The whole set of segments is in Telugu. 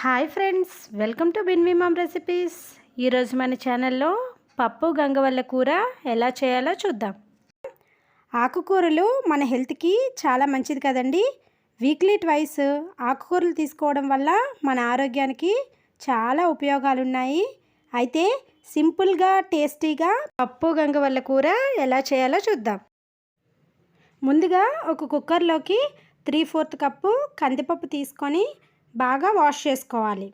హాయ్ ఫ్రెండ్స్ వెల్కమ్ టు బిన్విమామ్ రెసిపీస్. ఈరోజు మన ఛానల్లో పప్పు గంగవల్ల కూర ఎలా చేయాలో చూద్దాం. ఆకుకూరలు మన హెల్త్కి చాలా మంచిది కదండి. వీక్లీ ట్వైస్ ఆకుకూరలు తీసుకోవడం వల్ల మన ఆరోగ్యానికి చాలా ఉపయోగాలు ఉన్నాయి అయితే సింపుల్గా టేస్టీగా పప్పు గంగవల్ల కూర ఎలా చేయాలో చూద్దాం. ముందుగా ఒక కుక్కర్లోకి త్రీ ఫోర్త్ కప్పు కందిపప్పు తీసుకొని బాగా వాష్ చేసుకోవాలి.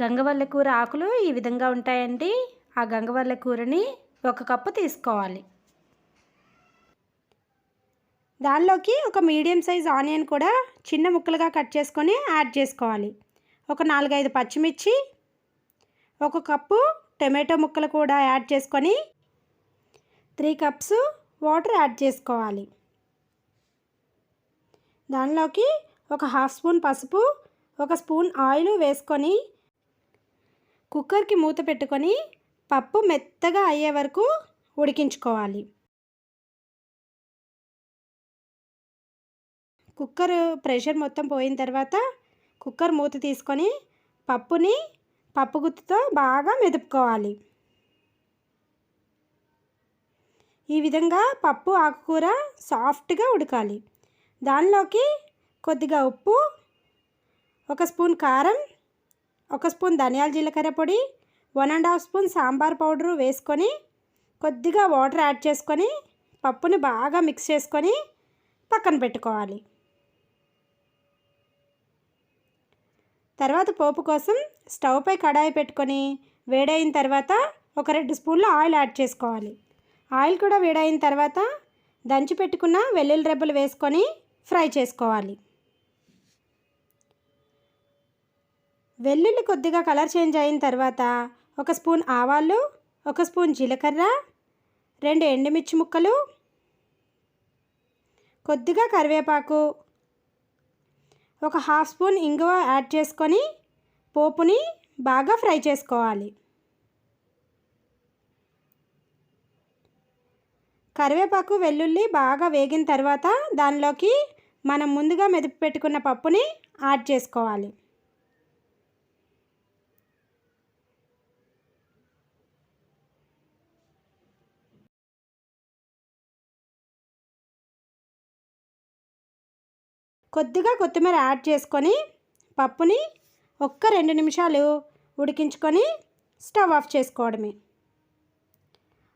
గంగవల్ల కూర ఆకులు ఈ విధంగా ఉంటాయండి. ఆ గంగవల్ల కూరని ఒక కప్పు తీసుకోవాలి. దానిలోకి ఒక మీడియం సైజ్ ఆనియన్ కూడా చిన్న ముక్కలుగా కట్ చేసుకొని యాడ్ చేసుకోవాలి. ఒక నాలుగైదు పచ్చిమిర్చి ఒక కప్పు టొమాటో ముక్కలు కూడా యాడ్ చేసుకొని త్రీ కప్స్ వాటర్ యాడ్ చేసుకోవాలి. దానిలోకి ఒక హాఫ్ స్పూన్ పసుపు ఒక స్పూన్ ఆయిల్ వేసుకొని కుక్కర్కి మూత పెట్టుకొని పప్పు మెత్తగా అయ్యే వరకు ఉడికించుకోవాలి. కుక్కర్ ప్రెషర్ మొత్తం పోయిన తర్వాత కుక్కర్ మూత తీసుకొని పప్పుని పప్పు గుత్తుతో బాగా మెదుపుకోవాలి. ఈ విధంగా పప్పు ఆకుకూర సాఫ్ట్గా ఉడకాలి. దానిలోకి కొద్దిగా ఉప్పు ఒక స్పూన్ కారం ఒక స్పూన్ ధనియాల జీలకర్ర పొడి one and half spoon sambar powder వేసుకొని కొద్దిగా వాటర్ యాడ్ చేసుకొని పప్పుని బాగా మిక్స్ చేసుకొని పక్కన పెట్టుకోవాలి. తర్వాత పోపు కోసం స్టవ్పై కడాయి పెట్టుకొని వేడైన తర్వాత ఒక రెండు స్పూన్లు ఆయిల్ యాడ్ చేసుకోవాలి. ఆయిల్ కూడా వేడైన తర్వాత దంచి పెట్టుకున్న వెల్లుల్లి రెబ్బలు వేసుకొని ఫ్రై చేసుకోవాలి. వెల్లుల్లి కొద్దిగా కలర్ చేంజ్ అయిన తర్వాత ఒక స్పూన్ ఆవాలు ఒక స్పూన్ జీలకర్ర రెండు ఎండుమిర్చి ముక్కలు కొద్దిగా కరివేపాకు ఒక హాఫ్ స్పూన్ ఇంగువ యాడ్ చేసుకొని పోపుని బాగా ఫ్రై చేసుకోవాలి. కరివేపాకు వెల్లుల్లి బాగా వేగిన తర్వాత దానిలోకి మనం ముందుగా మెదిపి పెట్టుకున్న పప్పుని యాడ్ చేసుకోవాలి. కొద్దిగా కొత్తిమీర యాడ్ చేసుకొని పప్పుని ఒక్క రెండు నిమిషాలు ఉడికించుకొని స్టవ్ ఆఫ్ చేసుకోవడమే.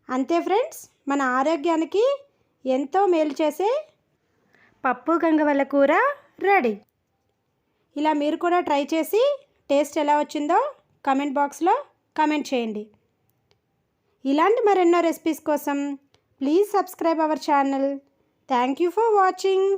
అంతే ఫ్రెండ్స్ మన ఆరోగ్యానికి ఎంతో మేలు చేసే పప్పు గంగవల్ల కూర రెడీ. ఇలా మీరు కూడా ట్రై చేసి టేస్ట్ ఎలా వచ్చిందో కమెంట్ బాక్స్లో కమెంట్ చేయండి. ఇలాంటి మరెన్నో రెసిపీస్ కోసం please subscribe our channel. Thank you for watching.